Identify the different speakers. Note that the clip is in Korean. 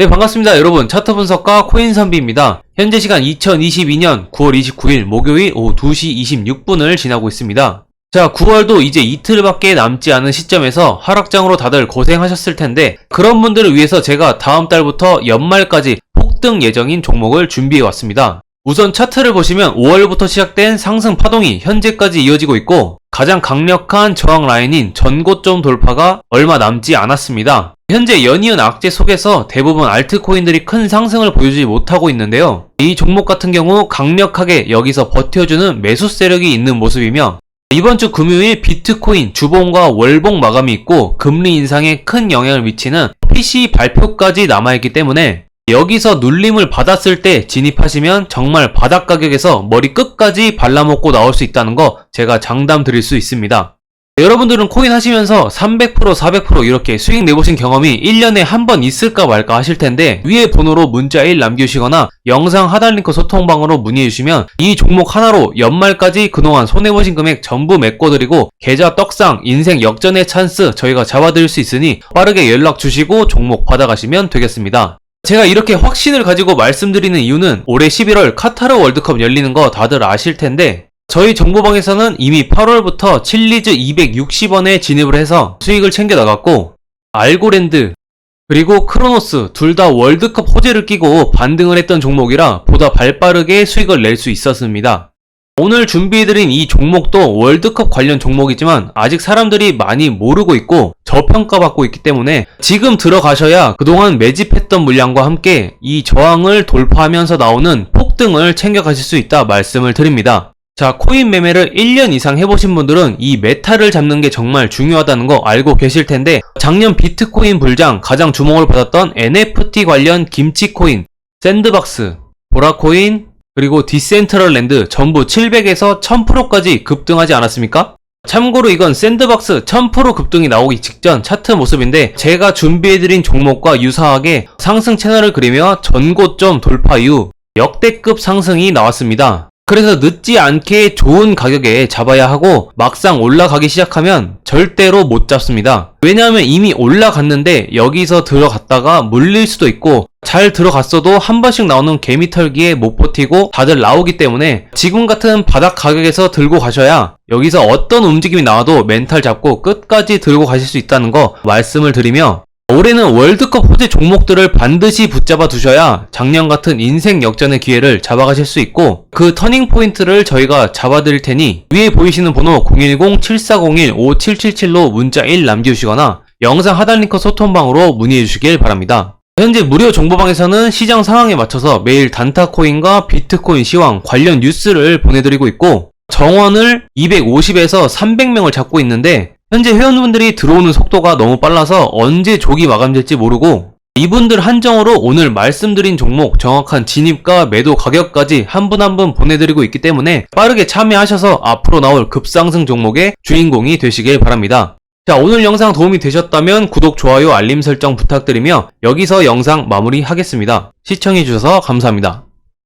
Speaker 1: 네, 반갑습니다. 여러분. 차트 분석가 코인 선비입니다. 현재 시간 2022년 9월 29일 목요일 오후 2시 26분을 지나고 있습니다. 자, 9월도 이제 이틀밖에 남지 않은 시점에서 하락장으로 다들 고생하셨을 텐데, 그런 분들을 위해서 제가 다음 달부터 연말까지 폭등 예정인 종목을 준비해 왔습니다. 우선 차트를 보시면 5월부터 시작된 상승 파동이 현재까지 이어지고 있고, 가장 강력한 저항 라인인 전고점 돌파가 얼마 남지 않았습니다. 현재 연이은 악재 속에서 대부분 알트코인들이 큰 상승을 보여주지 못하고 있는데요. 이 종목 같은 경우 강력하게 여기서 버텨주는 매수 세력이 있는 모습이며 이번 주 금요일 비트코인 주봉과 월봉 마감이 있고 금리 인상에 큰 영향을 미치는 PC 발표까지 남아있기 때문에 여기서 눌림을 받았을 때 진입하시면 정말 바닥 가격에서 머리 끝까지 발라먹고 나올 수 있다는 거 제가 장담 드릴 수 있습니다. 여러분들은 코인 하시면서 300% 400% 이렇게 수익 내보신 경험이 1년에 한 번 있을까 말까 하실 텐데 위에 번호로 문자 1 남겨주시거나 영상 하단 링크 소통방으로 문의해주시면 이 종목 하나로 연말까지 그동안 손해보신 금액 전부 메꿔드리고 계좌 떡상 인생 역전의 찬스 저희가 잡아드릴 수 있으니 빠르게 연락 주시고 종목 받아가시면 되겠습니다. 제가 이렇게 확신을 가지고 말씀드리는 이유는 올해 11월 카타르 월드컵 열리는 거 다들 아실 텐데 저희 정보방에서는 이미 8월부터 칠리즈 260원에 진입을 해서 수익을 챙겨 나갔고 알고랜드 그리고 크로노스 둘 다 월드컵 호재를 끼고 반등을 했던 종목이라 보다 발빠르게 수익을 낼 수 있었습니다. 오늘 준비해드린 이 종목도 월드컵 관련 종목이지만 아직 사람들이 많이 모르고 있고 저평가받고 있기 때문에 지금 들어가셔야 그동안 매집했던 물량과 함께 이 저항을 돌파하면서 나오는 폭등을 챙겨가실 수 있다 말씀을 드립니다. 자, 코인 매매를 1년 이상 해보신 분들은 이 메타를 잡는 게 정말 중요하다는 거 알고 계실 텐데, 작년 비트코인 불장 가장 주목을 받았던 NFT 관련 김치 코인, 샌드박스, 보라코인, 그리고 디센트럴랜드 전부 700에서 1000%까지 급등하지 않았습니까? 참고로 이건 샌드박스 1000% 급등이 나오기 직전 차트 모습인데 제가 준비해드린 종목과 유사하게 상승 채널을 그리며 전고점 돌파 이후 역대급 상승이 나왔습니다. 그래서 늦지 않게 좋은 가격에 잡아야 하고 막상 올라가기 시작하면 절대로 못 잡습니다. 왜냐하면 이미 올라갔는데 여기서 들어갔다가 물릴 수도 있고 잘 들어갔어도 한 번씩 나오는 개미털기에 못 버티고 다들 나오기 때문에 지금 같은 바닥 가격에서 들고 가셔야 여기서 어떤 움직임이 나와도 멘탈 잡고 끝까지 들고 가실 수 있다는 거 말씀을 드리며 올해는 월드컵 호재 종목들을 반드시 붙잡아 두셔야 작년 같은 인생 역전의 기회를 잡아가실 수 있고 그 터닝 포인트를 저희가 잡아드릴 테니 위에 보이시는 번호 010-7401-5777로 문자 1 남겨주시거나 영상 하단 링크 소통방으로 문의해 주시길 바랍니다. 현재 무료 정보방에서는 시장 상황에 맞춰서 매일 단타코인과 비트코인 시황 관련 뉴스를 보내드리고 있고 정원을 250에서 300명을 잡고 있는데 현재 회원분들이 들어오는 속도가 너무 빨라서 언제 조기 마감될지 모르고 이분들 한정으로 오늘 말씀드린 종목 정확한 진입과 매도 가격까지 한분 한 분 보내드리고 있기 때문에 빠르게 참여하셔서 앞으로 나올 급상승 종목의 주인공이 되시길 바랍니다. 자, 오늘 영상 도움이 되셨다면 구독, 좋아요, 알림 설정 부탁드리며 여기서 영상 마무리하겠습니다. 시청해주셔서 감사합니다.